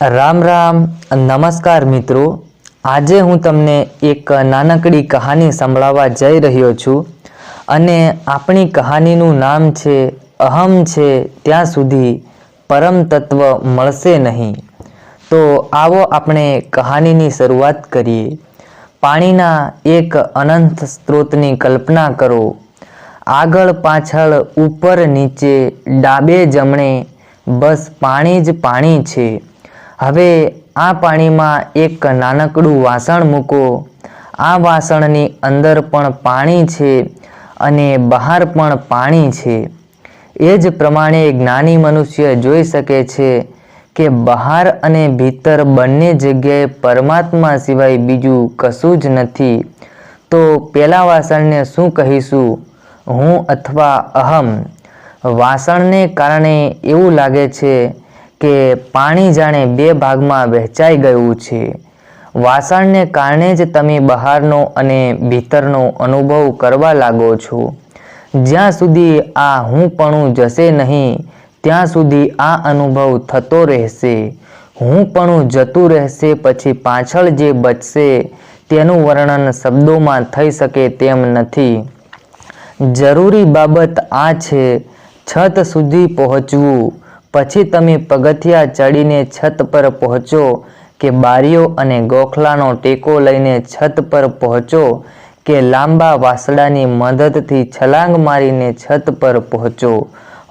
રામ રામ, નમસ્કાર મિત્રો. આજે હું તમને એક નાનકડી કહાની સંભળાવવા જઈ રહ્યો છું અને આપણી કહાનીનું નામ છે, અહમ છે, ત્યાં સુધી પરમ તત્વ મળશે નહીં. તો આવો આપણે કહાનીની શરૂઆત કરીએ. પાણીના એક અનંત સ્ત્રોતની કલ્પના કરો. આગળ પાછળ ઉપર નીચે ડાબે જમણે બસ પાણી જ પાણી છે. હવે આ પાણીમાં એક નાનકડું વાસણ મૂકો. આ વાસણની અંદર પણ પાણી છે અને બહાર પણ પાણી છે. એ જ પ્રમાણે જ્ઞાની મનુષ્ય જોઈ શકે છે કે બહાર અને ભીતર બંને જગ્યાએ પરમાત્મા સિવાય બીજું કશું જ નથી. તો પેલા વાસણને શું કહીશું? હું અથવા અહમ? વાસણને કારણે એવું લાગે છે કે પાણી જાણે બે ભાગમાં વહેંચાઈ ગયું છે. વાસણને કારણે જ તમે બહારનો અને ભીતરનો અનુભવ કરવા લાગો છો. જ્યાં સુધી આ હુંપણું જશે નહીં, ત્યાં સુધી આ અનુભવ થતો રહેશે. હુંપણું જતું રહેશે પછી પાછળ જે બચશે, તેનું વર્ણન શબ્દોમાં થઈ શકે તેમ નથી. જરૂરી બાબત આ છે, છત સુધી પહોંચવું. પછી તમે પગથિયા ચડીને છત પર પહોંચો કે બારીઓ અને ગોખલાનો ટેકો લઈને છત પર પહોંચો કે લાંબા વાસડાની મદદથી છલાંગ મારીને છત પર પહોંચો.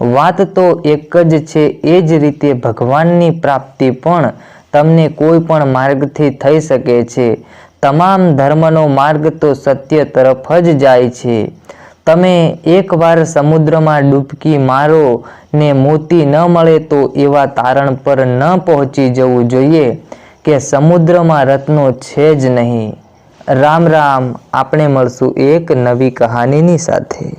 વાત તો એક જ છે, એ જ રીતે ભગવાનની પ્રાપ્તિ પણ તમને કોઈ પણ માર્ગથી થઈ શકે છે. તમામ ધર્મનો માર્ગ તો સત્ય તરફ જ જાય છે. તમે એકવાર સમુદ્રમાં ડૂબકી મારો ને મોતી ન મળે તો એવા તારણ પર ન પહોંચી જવું જોઈએ કે સમુદ્રમાં રત્નો છે જ નહીં. રામ રામ, આપણે મળશું એક નવી કહાનીની સાથે.